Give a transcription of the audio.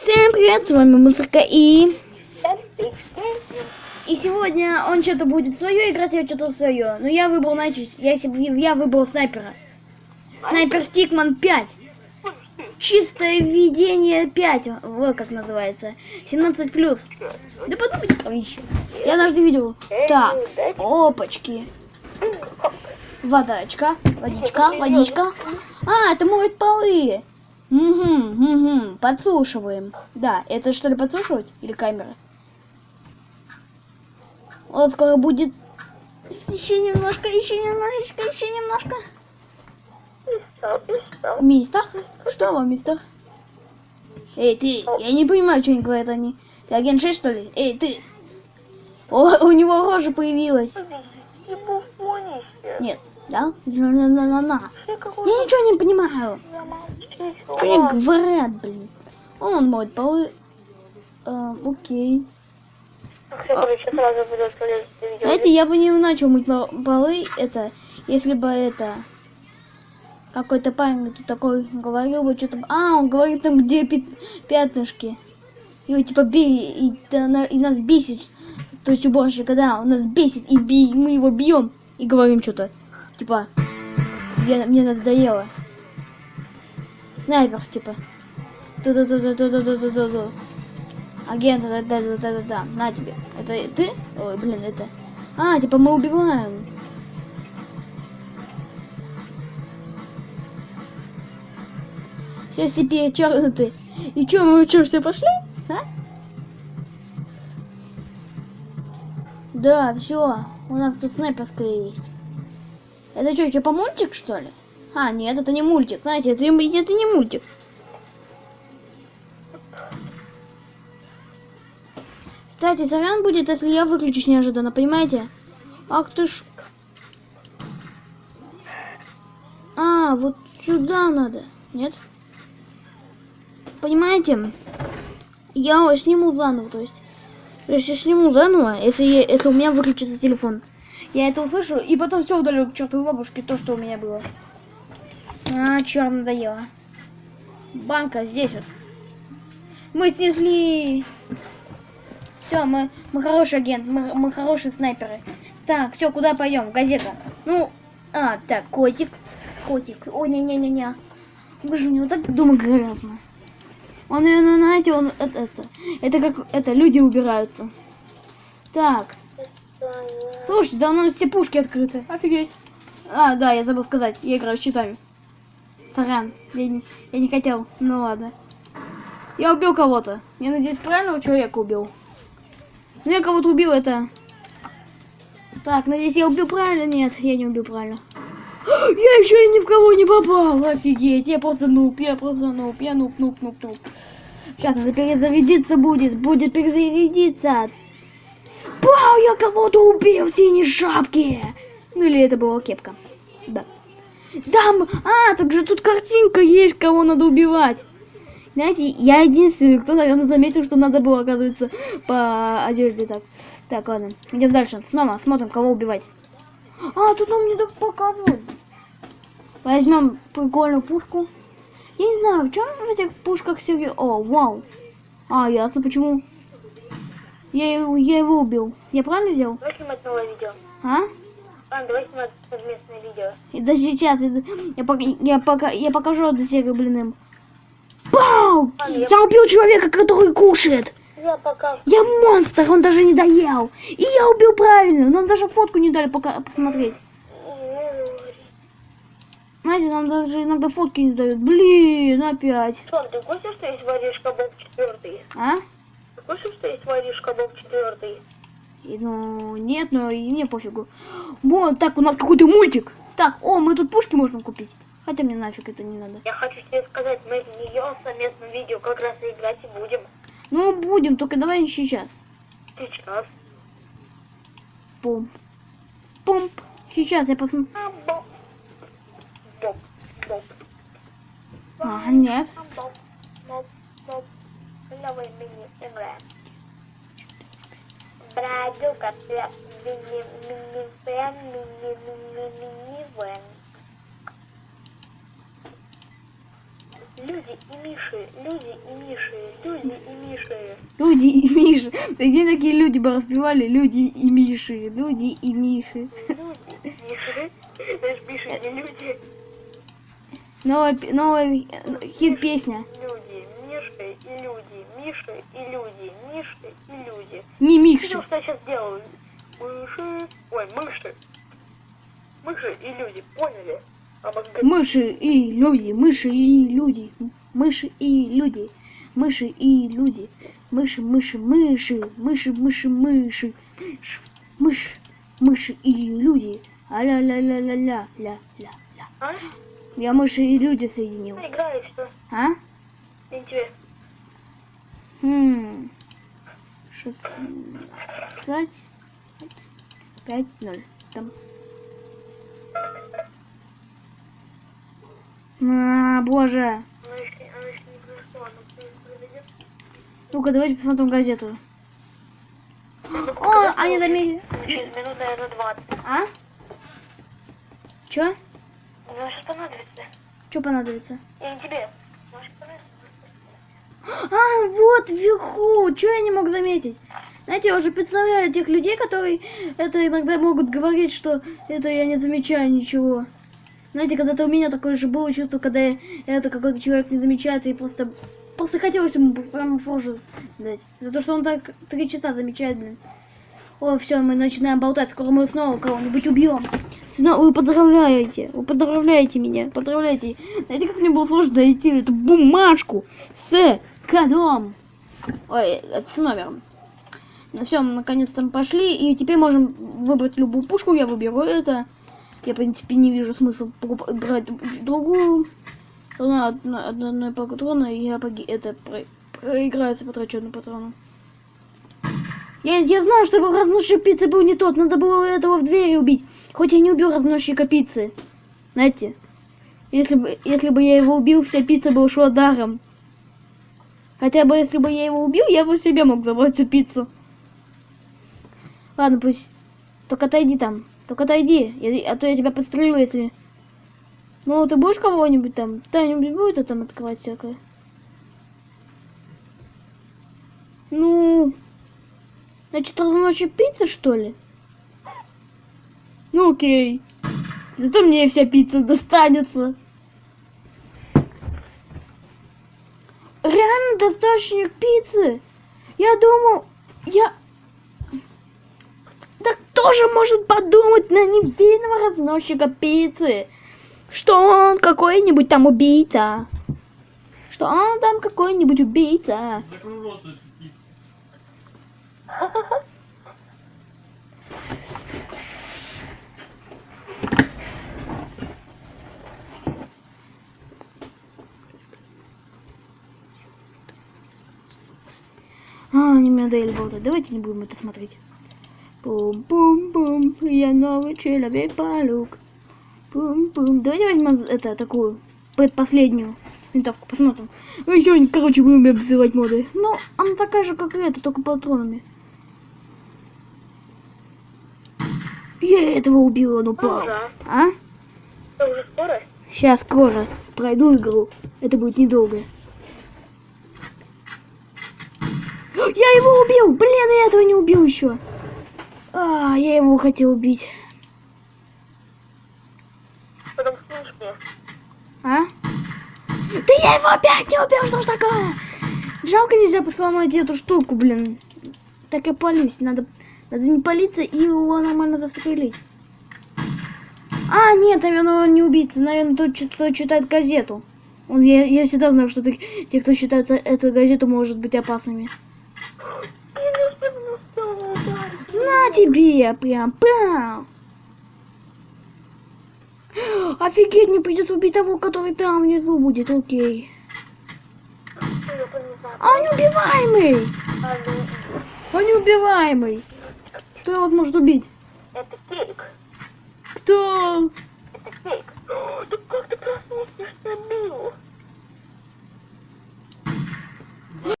Всем привет, с вами Мусорка и... И сегодня он что-то будет свое играть, я что-то свое. Но я выбрал, значит, я, я выбрал снайпера. Снайпер Стикман 5. Чистое видение 5. Вот как называется. 17 плюс. Да подумайте про вещи. Я однажды видел. Так, опачки. Водочка, водичка, водичка. А, это моют полы. Угу, угу, подслушиваем. Да, это что ли подслушивать? Или камера? Вот скоро будет... Еще немножко, еще немножечко, еще немножко. Мистер? Что вам, мистер? Эй, ты, я не понимаю, что они говорят они. Ты агент 6, что ли? Эй, ты. О, у него рожа появилась. Нет, да? На-на-на-на-на. Я ничего не понимаю. Что они говорят, блин? Он моет полы. А, окей. Знаете, я бы не начал мыть пол- полы, это, если бы это, какой-то парень тут такой говорил бы что-то, а, он говорит там, где пят- пятнышки. И вот, типа, бей, и, и нас бесит, то есть уборщика, да, он нас бесит, и би- мы его бьем, и говорим что-то, типа, я, мне надоело. Снайпер, типа. Ту-ду-ду-ду-ду-ду-ду-ду-ду. Агент, да, да, да, да, да, да, на тебе. Это ты? Ой, блин, это. А, типа мы убиваем. Все себе чернуты. И чё, мы что, все пошли? А? Да, все. У нас тут снайперская есть. Это что, типа мультик, что ли? А, нет, это не мультик. Знаете, это, это не мультик. Кстати, сорян будет, если я выключусь неожиданно, понимаете? Ах ты ж... А, вот сюда надо. Нет? Понимаете? Я сниму заново, то есть. То есть я сниму заново, если, я- если у меня выключится телефон. Я это услышу, и потом все удалю к чертовой бабушке, то, что у меня было. А, черт, надоело. Банка здесь вот. Мы снесли... Все, мы, мы хороший агент, мы, мы хорошие снайперы. Так, все, куда пойдем? Газета. Ну, а, так, котик. Котик. Ой, не-не-не-не. Вы же у него так дома грязно. Он, наверное, знаете, он, это, это, это как, это, люди убираются. Так, слушайте, да у нас все пушки открыты. Офигеть. А, да, я забыл сказать, я играю с щитами. Таран, я не, я не хотел, ну ладно. Я убил кого-то. Я надеюсь, правильного человека убил. Ну, я кого-то убил, это... Так, надеюсь, я убил правильно? Нет, я не убил правильно. Я еще и ни в кого не попал. Офигеть, я просто нуб, я просто нуб, я нуб, нуб, нуб, нуб. Сейчас надо перезарядиться будет, будет перезарядиться. Вау, я кого-то убил в синей шапке. Ну или это была кепка. Да. Там, а, так же тут картинка есть, кого надо убивать. Знаете, я единственный, кто, наверное, заметил, что надо было, оказывается, по одежде так. Так, ладно, идем дальше. Снова смотрим, кого убивать. А, тут нам не так показывают. Возьмем прикольную пушку. Я не знаю, в чем в этих пушках Сергей... О, вау. А, ясно, почему. Я, его- я его убил. Я правильно сделал? Давай снимать новое видео. А? Ладно, давай снимать совместное видео. И даже сейчас я, я, пока, я, пока, я покажу эту серию, блин, им. Пау! Я убил человека, который кушает. Я пока... Я монстр, он даже не доел. И я убил правильно. Нам даже фотку не дали пока посмотреть. Знаете, нам даже иногда фотки не дают. Блин, опять. Сон, ты курсе, что есть воришка Боб четвертый? А? Курсе, что есть воришка Боб четвертый? Ну, нет, но и мне пофигу. Вот, так, у нас какой-то мультик. Так, о, мы тут пушки можем купить. Хотя мне нафиг это не надо. Я хочу тебе сказать, мы в нее в совместном видео как раз и играть и будем. Ну, будем, только давай не сейчас. Сейчас. Пумп. Пумп. Сейчас я посмотрю. А, Боб. Боб. Боб. А, нет. Боб. Боб. Боб. Новый мини-игра. Брадюка, мини-мини-фэн, мини-мини-мини-вэн. Люди и Миши, люди и Миши, люди и Миши. Люди и Миши. Где такие люди бы распевали? Люди и Миши. Люди и Миши. Люди и Миши. Знаешь, Миши не люди. Новая, новая э, хит песня. Люди, Миши и люди, Миши и люди, Миши и люди. Не Видел, Миши. что я сейчас делаю? Мыши, ой, мыши. Мыши и люди, поняли? Мозга- Мыши и люди. Мыши и люди. Мыши и люди. Мыши и люди. Мыши, мыши, мыши. Мыши, мыши, мыши. Мышь. Мыши и люди. А-ля-ля-ля-ля-ля. Ля-ля. А? Я мыши и люди соединил. Играет, что? А? Интересно. Хм. Шестнадцать. Пять ноль. Там. А, боже. Ну-ка, давайте посмотрим газету. О, они заметили. Через минут, наверное, 20. А? Чё? Ну, что понадобится? Чё понадобится? Я не тебе. Может, понадобится? А, вот вверху. Чё я не мог заметить? Знаете, я уже представляю тех людей, которые это иногда могут говорить, что это я не замечаю ничего. Знаете, когда-то у меня такое же было чувство, когда я- это какой-то человек не замечает и просто просто хотелось ему прям форжу дать. За то, что он так три часа замечает, блин. О, все, мы начинаем болтать, скоро мы снова кого-нибудь убьем. Снова вы поздравляете, вы поздравляете меня, поздравляете. Знаете, как мне было сложно найти эту бумажку с кодом? Ой, это с номером. Ну все, мы наконец-то пошли, и теперь можем выбрать любую пушку, я выберу это. Я, в принципе, не вижу смысла брать другую. Одна, одна, одна, одна патрона, и я поги... это про... проиграется, потрачу одну патрону. Я, я знаю, что разносчик пиццы был не тот, надо было этого в двери убить. Хоть я не убил разносчика пиццы. Знаете, если бы, если бы я его убил, вся пицца бы ушла даром. Хотя бы если бы я его убил, я бы себе мог забрать всю пиццу. Ладно, пусть. Только отойди там. Только отойди. Я- а то я тебя подстрелю, если. Ну, ты будешь кого-нибудь там? Кто-нибудь будет там открывать всякое? Ну. Значит, ночью пицца, что ли? Ну окей. Зато мне вся пицца достанется. Реально доставщик пиццы? Я думал, я... Да кто же может подумать на невинного разносчика пиццы? Что он какой-нибудь там убийца? Что он там какой-нибудь убийца? А, не модель болтать. Давайте не будем это смотреть. Пум-пум-пум, я новый человек-паук. Пум-пум. Давайте возьмем это, такую, предпоследнюю винтовку, посмотрим. Мы сегодня, короче, будем обзывать моды. Ну, она такая же, как и эта, только патронами. Я этого убила, ну Ну, пау. да. А? Это уже скоро? Сейчас скоро пройду игру. Это будет недолго. Я его убил! Блин, я этого не убил еще. А, я его хотел убить. Потом мне. А? Да я его опять не убил, что ж такое? Жалко нельзя сломать эту штуку, блин. Так и палюсь. Надо, надо не палиться и его нормально застрелить. А, нет, наверное, он не убийца. Наверное, тот, кто читает газету. Он, я, я всегда знал, что ты- те, кто читает эту газету, может быть опасными. На тебе, прям, прям. Офигеть, мне придется убить того, который там внизу будет, окей. А он неубиваемый! Ну, Он неубиваемый! Кто его сможет убить? это кейк. Кто? Это кейк. О, Да как ты проснулся, что бил?